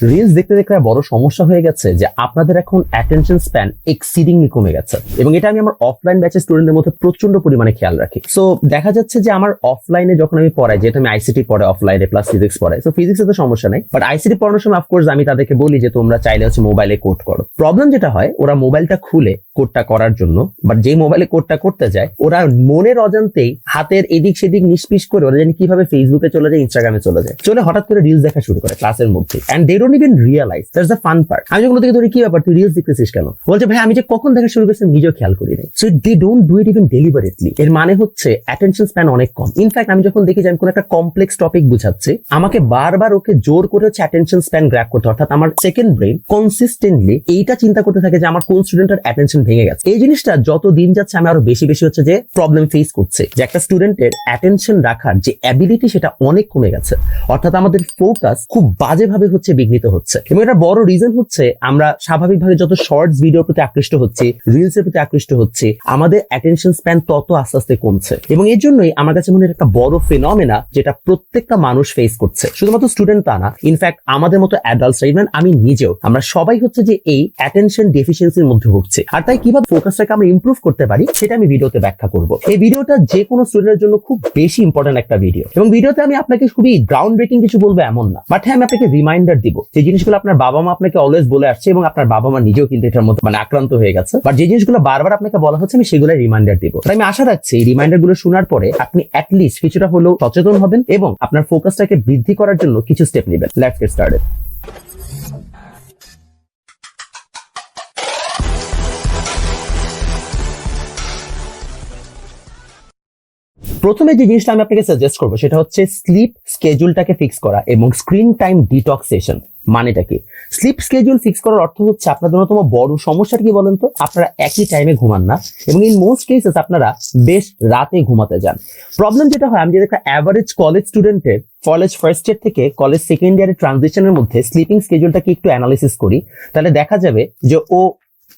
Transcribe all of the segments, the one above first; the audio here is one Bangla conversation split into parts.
রিলস দেখতে দেখতে বড় সমস্যা হয়ে গেছে যে আপনাদের এখন অ্যাটেনশন স্প্যান এক্সিডিংলি কমে গেছে। এবং এটা আমি আমার অফলাইন ব্যাচের স্টুডেন্টদের মধ্যে প্রচণ্ড পরিমাণে খেয়াল রাখি। সো দেখা যাচ্ছে যে আমার অফলাইনে যখন আমি পড়াই যেটা আমি আইসিটি পড়ে অফলাইনে প্লাস ফিজিক্স পড়াই সো ফিজিক্সে তো সমস্যা নেই। বাট আইসিটি পড়ানোর সময় অফকোর্স আমি তাদেরকে বলি যে তোমরা চাইলে হচ্ছে মোবাইলে কোড করো। প্রবলেম যেটা হয়, ওরা মোবাইলটা খুলে কোডটা করার জন্য বাট যেই মোবাইলে কোডটা করতে যায়, ওরা মনের অজান্তেই হাতের এদিক সেদিক নিষ্পিস করে ওরা জানি কীভাবে ফেসবুকে চলে যায় ইনস্টাগ্রামে চলে যায়। চলে হঠাৎ করে রিলস দেখা শুরু করে ক্লাসের মধ্যে। And they don't even realise that's the fun part আমি যখন ওদেরকে ধরি, কি ব্যাপার, তুই রিলস দেখতেছিস কেন? বলছে ভাই আমি যে কখন দেখা শুরু নিজেও খেয়াল করি নাই so they don't do it even deliberately এর মানে হচ্ছে অ্যাটেনশন স্প্যান অনেক কম। ইনফ্যাক্ট আমি যখন দেখি যে আমি কোনো একটা কমপ্লেক্স টপিক বুঝাচ্ছি, আমাকে বারবার ওকে জোর করে হচ্ছে অ্যাটেনশন স্প্যান গ্র্যাপ করতে অর্থাৎ আমার সেকেন্ড ব্রেন কনসিস্টেন্টলি এইটা চিন্তা করতে থাকে যে আমার কোন স্টুডেন্টের অ্যাটেনশন ভেঙে গেছে। এই জিনিসটা যত দিন যাচ্ছে, আমি আরও বেশি বেশি হচ্ছে যে প্রবলেম ফেস করছে। যে একটা স্টুডেন্টের অ্যাটেনশন রাখার যে অ্যাবিলিটি সেটা অনেক কমে গেছে। অর্থাৎ আমাদের ফোকাস খুব বাজেভাবে হচ্ছে বিঘ্নিত হচ্ছে। এবং এটা বড় রিজন হচ্ছে, আমরা স্বাভাবিকভাবে যত শর্টস ভিডিওর প্রতি আকৃষ্ট হচ্ছি রিলস এর প্রতি আকৃষ্ট হচ্ছে, আমাদের অ্যাটেনশন স্প্যান তত আস্তে আস্তে কমছে। এবং এর জন্যই আমার কাছে মনে হয় একটা বড় ফেনমেনা যেটা প্রত্যেকটা মানুষ ফেস করছে। শুধুমাত্র স্টুডেন্ট তা না ইনফ্যাক্ট আমাদের মতো অ্যাডাল্টস ইভেন আমি নিজেও, আমরা সবাই হচ্ছে যে এই অ্যাটেনশন ডেফিসিয়েন্সির মধ্যে ভুগছে। আর তাই কীভাবে ফোকাসটাকে আমরা ইমপ্রুভ করতে পারি, সেটা আমি ভিডিওতে ব্যাখ্যা করব। এই ভিডিওটা যে কোনো স্টুডেন্টের জন্য খুব বেশি ইম্পর্টেন্ট একটা ভিডিও এবং ভিডিওতে আমি আপনাকে খুবই গ্রাউন্ড ব্রেকিং কিছু বলব এমন না। বাট হ্যাঁ আমি আপনাকে রিমাইন্ডার দিব। যে জিনিসগুলো আপনার বাবা মা আপনাকে অলওয়েজ বলে আসছে এবং আপনার বাবা মা নিজেও কিন্তু এটার মধ্যে মানে আক্রান্ত হয়ে গেছে। বাট যে জিনিসগুলো বারবার আপনাকে বলা হচ্ছে, আমি সেগুলো রিমাইন্ডার দিব। তাই আমি আশা রাখছি এই রিমাইন্ডারগুলো শোনার পরে আপনি অ্যাটলিস্ট কিছুটা হলেও সচেতন হবেন এবং আপনার ফোকাসটাকে বৃদ্ধি করার জন্য কিছু স্টেপ নেবেন। লেটস গেট স্টার্টেড প্রথমে যে জিনিসটা আমি আপনাকে সাজেস্ট করব, সেটা হচ্ছে স্লিপ স্কেজুলটাকে ফিক্স করা এবং স্ক্রিন টাইম ডিটক্সেশন মানেটা কি? স্লিপ স্কেজুল ফিক্স করার অর্থ হচ্ছে আপনাদের অন্যতম বড় সমস্যাটা কি বলেন তো? আপনারা একই টাইমে ঘুমান না এবং ইন মোস্ট কেসেস আপনারা বেশ রাতে ঘুমাতে যান। প্রবলেম যেটা হয়, আমি যদি একটা অ্যাভারেজ কলেজ স্টুডেন্টের কলেজ ফার্স্ট ইয়ার থেকে কলেজ সেকেন্ড ইয়ারের ট্রানজিশনের মধ্যে স্লিপিং স্কেজুলটাকে একটু অ্যানালিসিস করি, তাহলে দেখা যাবে যে ও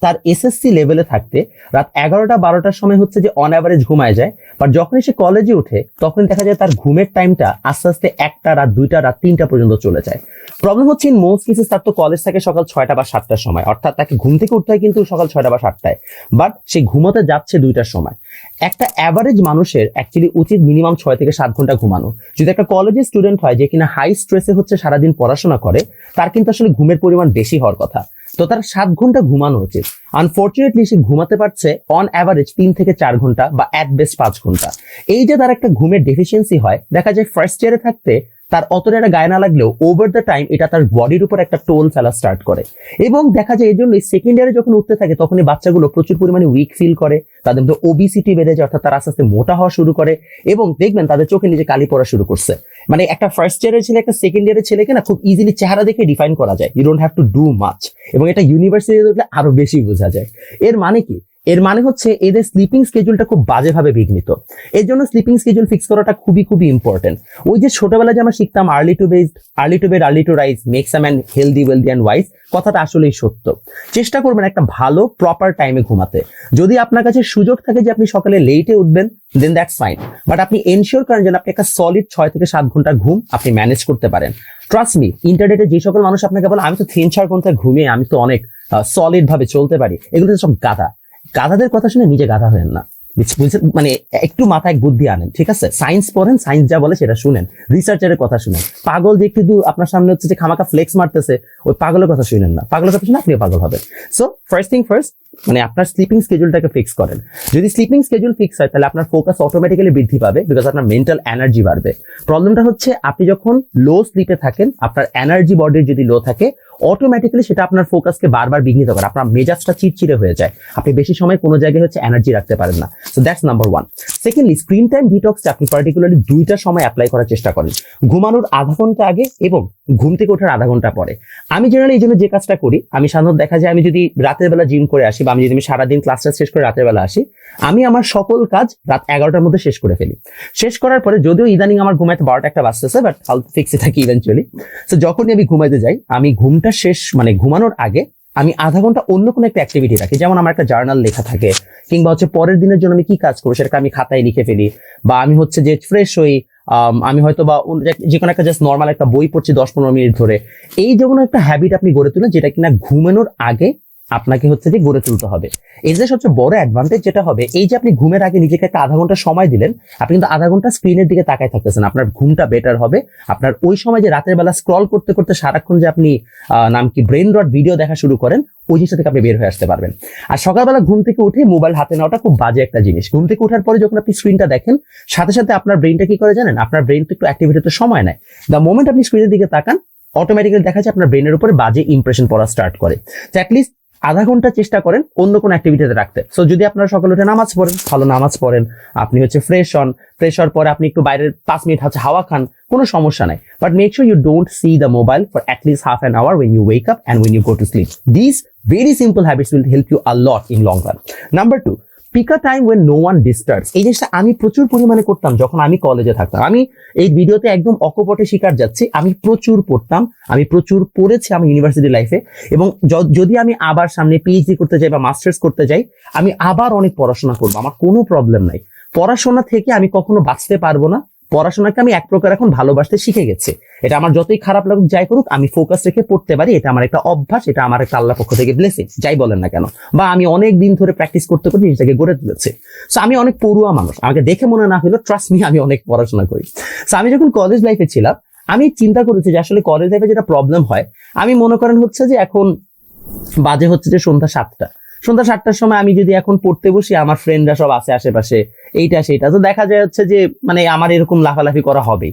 তার এসএসসি লেভেলে থাকতে রাত এগারোটা বারোটার সময় হচ্ছে যে অন অ্যাভারেজ ঘুমায় যায়। বাট যখনই সে কলেজে ওঠে, তখন দেখা যায় তার ঘুমের টাইমটা আস্তে আস্তে একটা রাত, দুইটা রাত, তিনটা পর্যন্ত চলে যায়। প্রবলেম হচ্ছে ইন মোস্ট কেসেস তার তো কলেজ থাকে সকাল ছয়টা বা সাতটার সময়। অর্থাৎ তাকে ঘুম থেকে উঠতে হয় কিন্তু সকাল ছয়টা বা সাতটায়। বাট সে ঘুমাতে যাচ্ছে দুইটার সময়। একটা অ্যাভারেজ মানুষের অ্যাকচুয়ালি উচিত মিনিমাম ছয় থেকে সাত ঘণ্টা ঘুমানো। যদি একটা কলেজের স্টুডেন্ট হয় যে কিনা হাই স্ট্রেসে হচ্ছে সারাদিন পড়াশোনা করে, তার কিন্তু আসলে ঘুমের পরিমাণ বেশি হওয়ার কথা। তো তার সাত ঘণ্টা ঘুমানো উচিত। আনফর্চুনেটলি সে ঘুমাতে পারছে অন অ্যাভারেজ তিন থেকে চার ঘণ্টা বা অ্যাট বেস্ট পাঁচ ঘণ্টা। এই যে তার একটা ঘুমের ডেফিসিয়েন্সি হয়, দেখা যায় ফার্স্ট ইয়ারে থাকতে তার অতটা একটা গায়ে না লাগলেও ওভার দ্য টাইম এটা তার বডির উপর একটা টোল ফেলা স্টার্ট করে। এবং দেখা যায় এই জন্য সেকেন্ড ইয়ারে যখন উঠতে থাকে তখন এই বাচ্চাগুলো প্রচুর পরিমাণে উইক ফিল করে, তাদের মধ্যে ওবিসিটি বেড়ে যায়, অর্থাৎ তারা আস্তে আস্তে মোটা হওয়া শুরু করে এবং দেখবেন তাদের চোখে নিজে কালি পড়া শুরু করছে। মানে একটা ফার্স্ট ইয়ারের ছেলে, একটা সেকেন্ড ইয়ারের ছেলেকে না খুব ইজিলি চেহারা দেখে ডিফাইন করা যায়। You don't have to do much এবং এটা ইউনিভার্সিটি আরও বেশি বোঝা যায়। এর মানে কি? এর মানে হচ্ছে এদের স্লিপিং স্কেজুলটা খুব বাজেভাবে বিঘ্নিত। এর জন্য স্লিপিং স্কেজুল ফিক্স করাটা খুবই খুবই ইম্পর্টেন্ট ওই যে ছোটবেলায় যে আমরা শিখতাম early to bed early to bed early to rise makes a man healthy wealthy and wise কথাটা আসলেই সত্য। চেষ্টা করবেন একটা ভালো প্রপার টাইমে ঘুমাতে। যদি আপনার কাছে সুযোগ থাকে যে আপনি সকালে লেটে উঠবেন দেন দ্যাটস ফাইন বাট আপনি এনশিওর করেন যেন আপনি একটা সলিড ছয় থেকে সাত ঘণ্টা ঘুম আপনি ম্যানেজ করতে পারেন। ট্রাস্ট মি ইন্টারনেটে যে সকল মানুষ আপনাকে বলে, আমি তো তিন, চার ঘণ্টা ঘুমিয়ে, আমি তো অনেক সলিড ভাবে চলতে পারি। এগুলো সব গাধা। গাধাদের কথা শুনে নিজে গাধা হয়েন না। মানে একটু মাথায় বুদ্ধি আনেন, ঠিক আছে? সায়েন্স পড়েন সায়েন্স যা বলে সেটা শুনেন। রিসার্চারের কথা শুনেন। পাগল যে একটু আপনার সামনে হচ্ছে যে খামাকা ফ্লেক্স মারতেছে, ওই পাগলের কথা শুনেন না। পাগলের কথা শুনে আপনিও পাগল হবেন। সো ফার্স্ট থিং ফার্স্ট মানে আপনার স্লিপিং স্কেজুলটাকে ফিক্স করেন। যদি স্লিপিং স্কেজুল ফিক্স হয়, তাহলে আপনার ফোকাস অটোমেটিক্যালি বৃদ্ধি পাবে বিকজ আপনার মেন্টাল এনার্জি বাড়বে। প্রবলেমটা হচ্ছে, আপনি যখন লো স্লিপে থাকেন, আপনার এনার্জি বডির যদি লো থাকে অটোমেটিক্যালি সেটা আপনার ফোকাসকে বারবার বিঘ্নিত করে, আপনার মেজাজটা চিড়চিড়ে হয়ে যায়। আপনি বেশি সময় কোনো জায়গায় হচ্ছে এনার্জি রাখতে পারেন না। So that's number one secondly screen time ডিটক্সটা আপনি পার্টিকুলারলি দুইটা সময় অ্যাপ্লাই করার চেষ্টা করেন। ঘুমানোর আধা ঘণ্টা আগে এবং ঘুম থেকে ওঠার আধা ঘণ্টা পরে। আমি জেনারেলি এই জন্য যে কাজটা করি, আমি সাধারণত দেখা যায় আমি যদি রাতের বেলা জিম করে আসি বা আমি যদি আমি সারাদিন ক্লাসটা শেষ করে রাতের বেলা আসি, আমি আমার সকল কাজ রাত এগারোটার মধ্যে শেষ করে ফেলি। শেষ করার পরে যদিও ইদানিং আমার ঘুমাইতে বারোটা একটা বাজতেছে বাট হাল ফিক্সে থাকি ইভেন্চুয়ালি তো যখনই আমি ঘুমাইতে যাই, আমি ঘুমটা শেষ মানে ঘুমানোর আগে আমি আধা ঘণ্টা অন্য কোনো একটা অ্যাক্টিভিটি রাখি। যেমন আমার একটা জার্নাল লেখা থাকে, কিংবা হচ্ছে পরের দিনের জন্য আমি কি কাজ করব সেটাকে আমি খাতায় লিখে ফেলি, বা আমি হচ্ছে যে ফ্রেশ হই আম, হয়তো বা যে- কোনো একটা জাস্ট নর্মাল একটা বই পড়ছি দশ পনেরো মিনিট ধরে। এই যে কোনো একটা হ্যাবিট আপনি গড়ে তুলেন যেটা কিনা ঘুমানোর আগে আপনাকে হচ্ছে যে গড়ে তুলতে হবে। এর যে সবচেয়ে বড় অ্যাডভান্টেজ যেটা হবে এই যে আপনি ঘুমের আগে নিজেকে একটা আধা ঘণ্টা সময় দিলেন আপনি কিন্তু আধা ঘণ্টা স্ক্রিনের দিকে তাকায় থাকতেছেন। আপনার ঘুমটা বেটার হবে। আপনার ওই সময় যে রাতের বেলা স্ক্রল করতে করতে সারাক্ষণ যে আপনি নাম কি ব্রেন রড ভিডিও দেখা শুরু করেন ওই জিনিসটা থেকে আপনি বের হয়ে আসতে পারবেন। আর সকালবেলা ঘুম থেকে উঠে মোবাইল হাতে নেওয়াটা খুব বাজে একটা জিনিস। ঘুম থেকে ওঠার পরে যখন আপনি স্ক্রিনটা দেখেন, সাথে সাথে আপনার ব্রেনটা কি করে জানেন? আপনার ব্রেন তো একটু অ্যাক্টিভিটি তো সময় নেয়। দ্য মোমেন্ট আপনি স্ক্রিনের দিকে তাকান অটোমেটিক্যালি দেখা যায় আপনার ব্রেনের উপরে বাজে ইমপ্রেশন পড়া স্টার্ট করে। অ্যাটলিস্ট আধা ঘণ্টা চেষ্টা করেন অন্য কোনো অ্যাক্টিভিটিতে রাখতে। সো যদি আপনারা সকালে উঠে নামাজ পড়েন, ভালো নামাজ পড়েন, আপনি হচ্ছে ফ্রেশ হন ফ্রেশ হওয়ার পরে আপনি একটু বাইরের পাঁচ মিনিট হচ্ছে হাওয়া খান, কোনো সমস্যা নাই। But make sure you don't see the mobile for at least half an hour when you wake up and when you go to sleep this very simple habits will help you a lot in long run number two peak time when no one disturbs এই জিনিসটা আমি প্রচুর পরিমাণে করতাম যখন আমি কলেজে থাকতাম। আমি এই ভিডিওতে একদম অকপটে শিকার যাচ্ছি। আমি প্রচুর পড়তাম। আমি প্রচুর পড়েছি আমি ইউনিভার্সিটি লাইফে এবং যদি আমি আবার সামনে পিএইচডি করতে যাই বা মাস্টার্স করতে যাই, আমি আবার অনেক পড়াশোনা করব। আমার কোনো প্রবলেম নাই। পড়াশোনা থেকে আমি কখনো বাঁচতে পারব না। পড়াশোনাকে আমি এক প্রকার এখন ভালোবাসতে শিখে গেছি। এটা আমার যতই খারাপ লাগুক, যাই করুক, আমি ফোকাস রেখে পড়তে পারি, এটা আমার একটা অভ্যাস, এটা আমার একটা আল্লাহ পক্ষ থেকে ব্লেসিং যাই বলেন না কেন। বা আমি অনেক দিন ধরে প্র্যাকটিস করতে করতে জিনিসটাকে গড়ে তুলেছি। সো আমি অনেক পড়ুয়া মানুষ, আমাকে দেখে মনে না হলো ট্রাস্ট মি আমি অনেক পড়াশোনা করি। সো আমি যখন কলেজ লাইফে ছিলাম, আমি চিন্তা করেছি যে আসলে কলেজ লাইফে যেটা প্রবলেম হয়, আমি মনে করেন হচ্ছে যে এখন বাজে হচ্ছে যে সন্ধ্যা সাতটা। সন্ধ্যা সাতটার সময় আমি যদি এখন পড়তে বসি, আমার ফ্রেন্ডরা সব আছে আশেপাশে, এইটা সেটা তো দেখা যায় হচ্ছে যে মানে আমার এরকম লাফালাফি করা হবে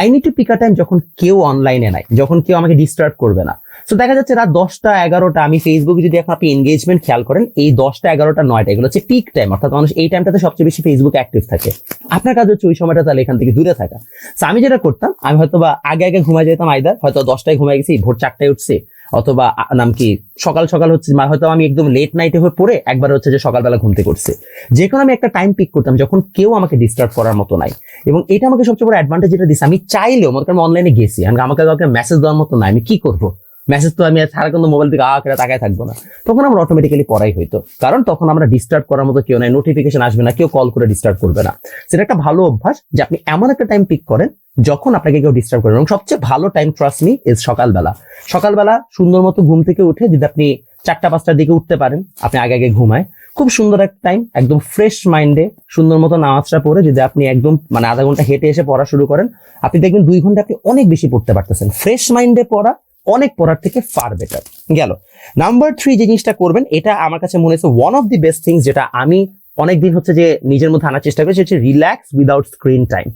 I need to pick a time যখন কেউ অনলাইনে নাই, যখন কেউ আমাকে ডিস্টার্ব করবে না। তো দেখা যাচ্ছে রাত দশটা এগারোটা, আমি ফেসবুকে যদি এখন আপনি এনগেজমেন্ট খেয়াল করেন, এই দশটা এগারোটা, নয়টা, এগুলো হচ্ছে পিক টাইম অর্থাৎ মানুষ এই টাইমটাতে সবচেয়ে বেশি ফেসবুক অ্যাক্টিভ থাকে। আপনার কাজ হচ্ছে ওই সময়টা তাহলে এখান থেকে দূরে থাকা। তো আমি যেটা করতাম, আমি হয়তো বা আগে আগে ঘুমাই যেতাম আইদার হয়তো দশটায় ঘুমাই গেছি, ভোর চারটায় উঠছি, অথবা নাম কি, সকাল সকাল হচ্ছে হয়তো আমি একদম লেট নাইটে হয়ে পড়ে একবার হচ্ছে যে সকালবেলা ঘুমতে করছে যে কোনো আমি একটা টাইম পিক করতাম যখন কেউ আমাকে ডিস্টার্ব করার মতো নাই। এবং এটা আমাকে সবচেয়ে বড় অ্যাডভান্টেজ যেটা দিচ্ছে আমি চাইলেও, মনে করেন অনলাইনে গেছি, আমি আমাকে কাউকে মেসেজ দেওয়ার মতো নাই, আমি কি করব? মেসেজ তো আমি সারাক্ষণ মোবাইল থেকে আ করে তাকায় থাকব না। তখন আমরা অটোমেটিক্যালি পড়াই হইতো কারণ তখন আমরা ডিস্টার্ব করার মতো কেউ নাই নোটিফিকেশন আসবে না, কেউ কল করে ডিস্টার্ব করবে না। সেটা একটা ভালো অভ্যাস যে আপনি এমন একটা টাইম পিক করেন যখন আপনাকে কেউ ডিস্টার্ব করে এবং সবচেয়ে ভালো টাইম ট্রাস্ট মি ইজ সকালবেলা। সকালবেলা সুন্দর মতো ঘুম থেকে উঠে যদি আপনি চারটা, পাঁচটার দিকে উঠতে পারেন, আপনি আগে আগে ঘুমায়। খুব সুন্দর একটা টাইম একদম ফ্রেশ মাইন্ডে সুন্দর মতো নামাজটা পড়ে যদি আপনি একদম মানে আধা ঘণ্টা হেঁটে এসে পড়া শুরু করেন, আপনি দেখবেন দুই ঘণ্টা আপনি অনেক বেশি পড়তে পারতেছেন। ফ্রেশ মাইন্ডে পড়া অনেক পড়ার থেকে ফার বেটার গেল। নাম্বার থ্রি যে জিনিসটা করবেন, এটা আমার কাছে মনে হচ্ছে one of the best things যেটা আমি অনেকদিন হচ্ছে যে নিজের মধ্যে আনার চেষ্টা করেছি, হচ্ছে রিল্যাক্স উইদাউট স্ক্রিন টাইম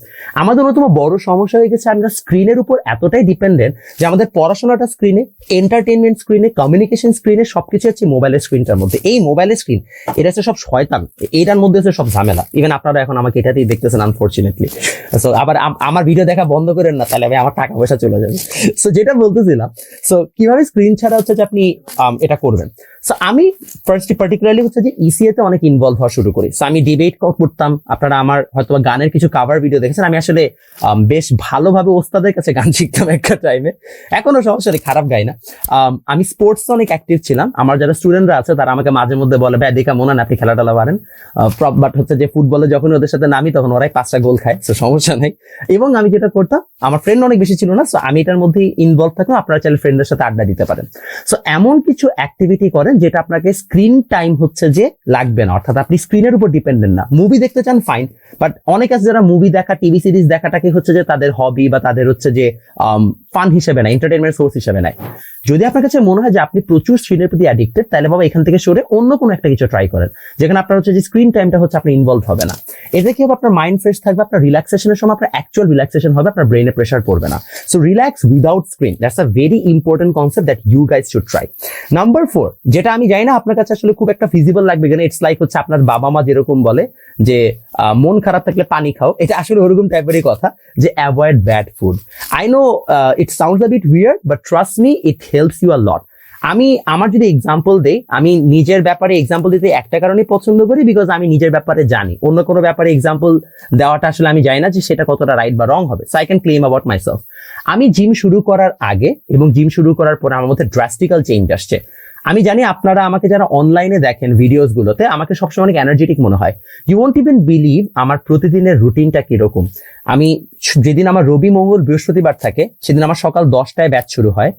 আমাদের অন্যতম বড় সমস্যা হয়ে গেছে, আমরা স্ক্রিনের উপর এতটাই ডিপেন্ডেন্ট যে আমাদের পড়াশোনাটা স্ক্রিনে এন্টারটেনমেন্ট স্ক্রিনে কমিউনিকেশন স্ক্রিনে সবকিছু হচ্ছে মোবাইলের স্ক্রিনটার মধ্যে। এই মোবাইলের স্ক্রিন এটা হচ্ছে সব শয়তান, এটার মধ্যে হচ্ছে সব ঝামেলা। ইভেন আপনারা এখন আমাকে এটাতেই দেখতেছেন আনফর্চুনেটলি সো আবার আমার ভিডিও দেখা বন্ধ করেন না, তাহলে আমি আমার টাকা পয়সা চলে যাবে। সো যেটা বলতেছিলাম সো কীভাবে স্ক্রিন ছাড়া হচ্ছে যে আপনি এটা করবেন? সো আমি ফার্স্ট পার্টিকুলারলি হচ্ছে যে ইসিএ তে অনেক ইনভলভ হওয়া শুরু করি। সো আমি ডিবেট করতাম। আপনারা আমার হয়তো গানের কিছু কাভার ভিডিও দেখেছেন। আমি আসলে বেশ ভালোভাবে ওস্তাদের কাছে গান শিখতাম একটা টাইমে এখনও সমস্যা খারাপ গাই না। আম, স্পোর্টস অনেক অ্যাক্টিভ ছিলাম। আমার যারা স্টুডেন্টরা আছে তারা আমাকে মাঝে মধ্যে বলে ভাই দেখা মনে না আপনি খেলা টেলা পারেন বাট হচ্ছে যে ফুটবলে যখন ওদের সাথে নামি তখন ওরাই পাঁচটা গোল খায়। তো সমস্যা নেই। এবং আমি যেটা করতাম আমার ফ্রেন্ড অনেক বেশি ছিল না। সো আমি এটার মধ্যেই ইনভলভ থাকলাম আপনারা চাইলে ফ্রেন্ডদের সাথে আড্ডা দিতে পারেন। সো এমন কিছু অ্যাক্টিভিটি করেন যেটা আপনাকে স্ক্রিন টাইম হচ্ছে যে লাগবে না। অর্থাৎ আপনি স্ক্রিনের উপর ডিপেন্ডেন্ট না। মুভি দেখতে চান ফাইন বাট অনেক আছে যারা মুভি দেখা টিভি সিরিজ দেখাটাকে হচ্ছে যে তাদের হবি বা তাদের হচ্ছে যে ফান হিসেবে না এন্টারটেনমেন্ট সোর্স হিসেবে নেয়। যদি আপনার কাছে মনে হয় যে আপনি প্রচুর স্ক্রিনের প্রতি অ্যাডিক্টেড তাহলে বাবা এখান থেকে সরে অন্য কোনো একটা কিছু ট্রাই করেন। যেখানে আপনার হচ্ছে যে স্ক্রিন টাইমটা হচ্ছে আপনি ইনভলভ হবে না। এতে কি হবে? আপনার মাইন্ড ফ্রেশ থাকবে, আপনার রিল্যাক্সেশনের সময় আপনার অ্যাকচুয়াল রিল্যাক্সেশন হবে, আপনার ব্রেনে প্রেশার পড়বে না। So relax without screen that's a very important concept that you guys should try number four যেটা আমি জানি না, আপনার কাছে আসলে খুব একটা ফিজিবল লাগবে কেন? ইটস লাইক হচ্ছে আপনার বাবা মা যেরকম বলে যে মন খারাপ থাকলে পানি খাও। এটা আসলে ওরকম টাইপেরই কথা যে avoid bad food I know it sounds a bit weird but trust me it helps you a lot আমি, আমার যদি এক্সাম্পল দেই, আমি নিজের ব্যাপারে এক্সাম্পল দিতে একটা কারণে পছন্দ করি বিকজ আমি নিজের ব্যাপারে জানি। অন্য কোনো ব্যাপারে এক্সাম্পল দেওয়াটা আসলে আমি জানি না যে সেটা কতটা রাইট বা রং হবে। So I can claim about myself আমি জিম শুরু করার আগে এবং জিম শুরু করার পরে আমার মধ্যে ড্রাস্টিক্যাল চেঞ্জ আসছে। আমি জানি আপনারা আমাকে যারা অনলাইনে দেখেন ভিডিওস গুলোতে, আমাকে সবসময় অনেক এনার্জেটিক মনে হয়। ইউ ওন্ট ইভেন বিলিভ আমার প্রতিদিনের রুটিনটা কীরকম। আমি যেদিন আমার রবি মঙ্গল বৃহস্পতিবার থাকে, সেদিন আমার সকাল দশটায় ব্যাচ শুরু হয়।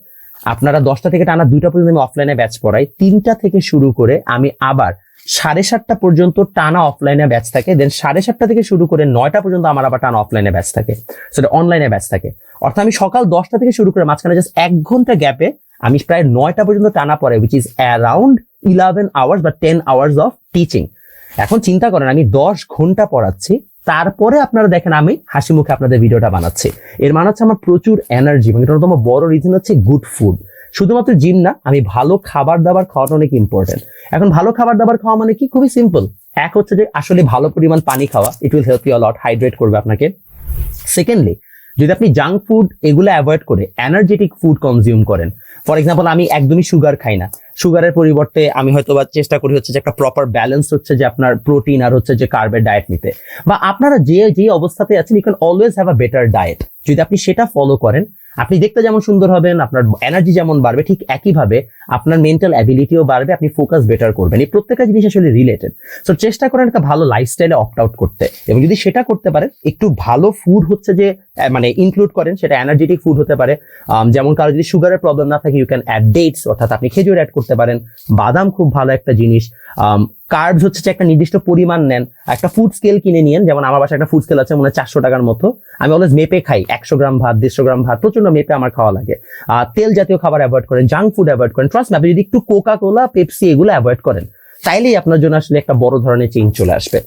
আপনারা দশটা থেকে টানা দুইটা পর্যন্ত আমি অফলাইনে ব্যাচ পড়াই। তিনটা থেকে শুরু করে আমি আবার সাড়ে সাতটা পর্যন্ত টানা অফলাইনে ব্যাচ থাকে। দেন সাড়ে সাতটা থেকে শুরু করে নয়টা পর্যন্ত আমার আবার টানা অফলাইনে ব্যাচ থাকে। সেটা অনলাইনে ব্যাচ থাকে। অর্থাৎ আমি সকাল দশটা থেকে শুরু করে মাঝখানে জাস্ট এক ঘণ্টা গ্যাপে আমি প্রায় নয়টা পর্যন্ত টানা পড়ে which is around eleven hours বা টেন আওয়ার্স অফ টিচিং এখন চিন্তা করেন, আমি দশ ঘণ্টা পড়াচ্ছি, তারপরে আপনারা দেখেন আমি হাসি মুখে আপনাদের ভিডিওটা বানাচ্ছি। এর মানে হচ্ছে আমার প্রচুর এনার্জি এবং এটা অন্যতম বড় রিজন হচ্ছে গুড ফুড শুধুমাত্র জিম না, আমি ভালো খাবার দাবার খাওয়াটা অনেক ইম্পর্টেন্ট এখন ভালো খাবার দাবার খাওয়া মানে কি? খুবই সিম্পল এক হচ্ছে যে আসলে ভালো পরিমাণ পানি খাওয়া it will help you lot hydrate করবে আপনাকে। সেকেন্ডলি যদি আপনি জাঙ্ক ফুড এগুলো অ্যাভয়েড করে এনার্জেটিক ফুড কনজিউম করেন ফর এক্সাম্পল আমি একদমই সুগার খাই না। সুগারের পরিবর্তে আমি হয়তো বা চেষ্টা করি হচ্ছে যে একটা প্রপার ব্যালেন্স হচ্ছে যে আপনার প্রোটিন আর হচ্ছে যে কার্বের ডায়েট নিতে। বা আপনারা যে যে অবস্থাতে আছেন you can always have a better diet যদি আপনি সেটা ফলো করেন আপনি দেখতে যেমন সুন্দর হবেন, আপনার এনার্জি যেমন বাড়বে, ঠিক একইভাবে আপনার মেন্টাল অ্যাবিলিটিও বাড়বে, আপনি ফোকাস বেটার করবেন। এই প্রত্যেকটা জিনিস আসলে রিলেটেড সো চেষ্টা করেন একটা ভালো লাইফস্টাইলে অপ্ট আউট করতে। এবং যদি সেটা করতে পারেন, একটু ভালো ফুড হচ্ছে যে মানে ইনক্লুড করেন, সেটা এনার্জেটিক ফুড হতে পারে। যেমন কারও যদি সুগারের প্রবলেম না থাকে ইউ ক্যান অ্যাড ডেটস অর্থাৎ আপনি খেজুর অ্যাড করতে পারেন। বাদাম খুব ভালো একটা জিনিস। কার্বস হচ্ছে যে একটা নির্দিষ্ট পরিমাণ নেন, একটা ফুড স্কেল কিনে নিয়েন, যেমন আমার বাসায় একটা ফুড স্কেল আছে, মনে হয় চারশো টাকার মতো। আমি অলওয়েজ মেপে খাই, একশো গ্রাম ভাত, দেড়শো গ্রাম ভাত প্রচণ্ড মেপে আমার খাওয়া লাগে। আর তেল জাতীয় খাবার অ্যাভয়েড করেন জাঙ্ক ফুড অ্যাভয়েড করেন। ট্রাস্ট আপনি যদি একটু কোকা কোলা পেপসি এগুলো অ্যাভয়েড করেন, তাইলেই আপনার জন্য আসলে একটা বড় ধরনের চেঞ্জ চলে আসবে।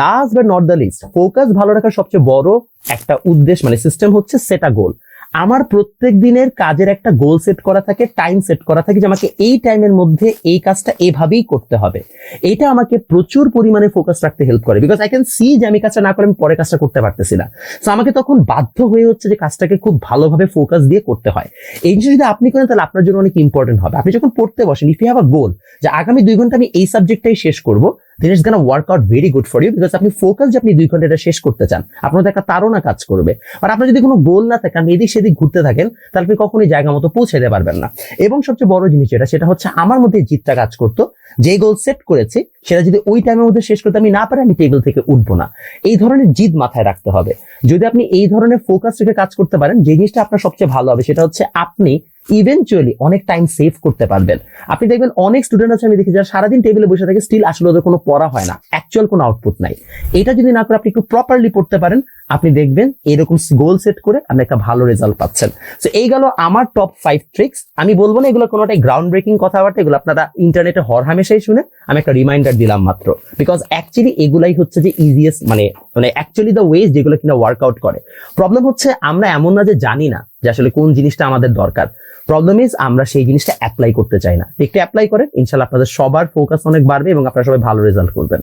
Last but not the least focus ভালো রাখার সবচেয়ে বড় একটা উদ্দেশ্য মানে সিস্টেম হচ্ছে সেটা গোল আমার প্রত্যেক দিনের কাজের একটা গোল সেট করা থাকে টাইম সেট করা থাকে যে আমাকে এই টাইমের মধ্যে এই কাজটা এভাবেই করতে হবে। এটা আমাকে প্রচুর পরিমাণে ফোকাস রাখতে হেল্প করে। বিকজ আই ক্যান সি যে আমি কাজটা না করে আমি পরে কাজটা করতে পারতেছি না। তো আমাকে তখন বাধ্য হয়ে হচ্ছে যে কাজটাকে খুব ভালোভাবে ফোকাস দিয়ে করতে হয়। এই জিনিস যদি আপনি করেন, তাহলে আপনার জন্য অনেক ইম্পর্টেন্ট হবে। আপনি যখন পড়তে বসেন if you have a goal যে আগামী দুই ঘণ্টা আমি এই সাবজেক্টটাই শেষ করব then it's gonna work out very good for you because আপনি ফোকাস যে আপনি দুই ঘণ্টা এটা শেষ করতে চান আপনার একটা তারা কাজ করবে। আর আপনার যদি কোনো গোল না থাকে, আপনি এদিক সেদিক ঘুরতে থাকেন, তাহলে আপনি কখনোই জায়গা মতো পৌঁছে দিতে পারবেন না। এবং সবচেয়ে বড় জিনিস যেটা, সেটা হচ্ছে আমার মধ্যে জিতটা কাজ করতো যে গোল সেট করেছি, সেটা যদি ওই টাইমের মধ্যে শেষ করতে আমি না পারি, আমি টেবিল থেকে উঠবো না। এই ধরনের জিদ মাথায় রাখতে হবে। যদি আপনি এই ধরনের ফোকাস রেখে কাজ করতে পারেন, যে জিনিসটা আপনার সবচেয়ে ভালো হবে, সেটা হচ্ছে আপনি ইভেনচুয়ালি অনেক টাইম সেভ করতে পারবেন। আপনি দেখবেন অনেক স্টুডেন্ট আছে, আমি দেখি যারা সারাদিন টেবিলে বসে থাকে স্টিল আসলে ওদের কোনো পড়া হয় না। অ্যাকচুয়াল কোনো আউটপুট নাই। এটা যদি না করে আপনি একটু প্রপারলি পড়তে পারেন, আপনি দেখবেন এরকম গোল সেট করে আপনি একটা ভালো রেজাল্ট পাচ্ছেন। তো এই গেল আমার টপ ফাইভ ট্রিক্স আমি বলব না, এগুলো কোনোটাই গ্রাউন্ড ব্রেকিং কথাবার্তা, এগুলো আপনারা ইন্টারনেটে হর হামেশাই শুনে আমি একটা রিমাইন্ডার দিলাম মাত্র। বিকজ অ্যাকচুয়ালি এগুলাই হচ্ছে যে ইজিয়েস্ট মানে মানে অ্যাকচুয়ালি দ্য ওয়েজ যেগুলো কিনা ওয়ার্কআউট করে। প্রবলেম হচ্ছে আমরা এমন না যে জানি না যে আসলে কোন জিনিসটা আমাদের দরকার। প্রবলেম ইজ আমরা সেই জিনিসটা অ্যাপ্লাই করতে চাই না। একটু অ্যাপ্লাই করেন, ইনশাল্লাহ আপনাদের সবার ফোকাস অনেক বাড়বে এবং আপনারা সবাই ভালো রেজাল্ট করবেন।